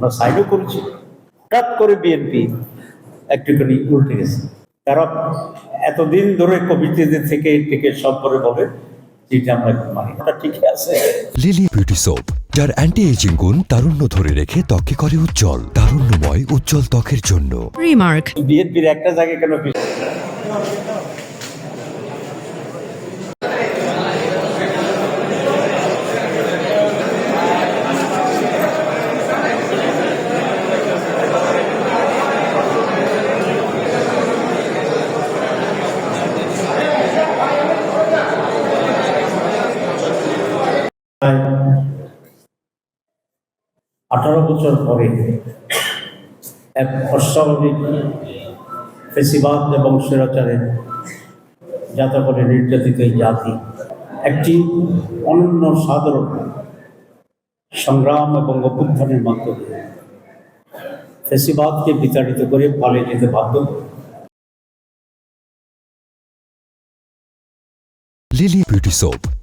আমরা সাইনও করেছি। হঠাৎ করে বিএনপি একটুখানি উল্টে গেছে। তারা এতদিন ধরে কমিটিতে থেকে থেকে সব করে বলে যেটা আমরা এখন ঠিকই আছে। লিলি বিউটি সোপ যার অ্যান্টি এজিং গুণ তারুণ্য ধরে রেখে ত্বকে করে উজ্জ্বল তারুণ্যময় উজ্জ্বল ত্বকের জন্য। Remark. বিএনপির একটা জায়গায় কেন আঠারো বছর পরে এক অস্বাভাবিক ফেসিবাদ এবং স্বৈরাচারের যাতে করে নির্যাতিত এই জাতি একটি অনন্য সাধারণ সংগ্রাম এবং অভ্যুত্থানের মাধ্যমে ফেসিবাদকে বিতাড়িত করে পালিয়ে যেতে বাধ্য। Lily beauty soap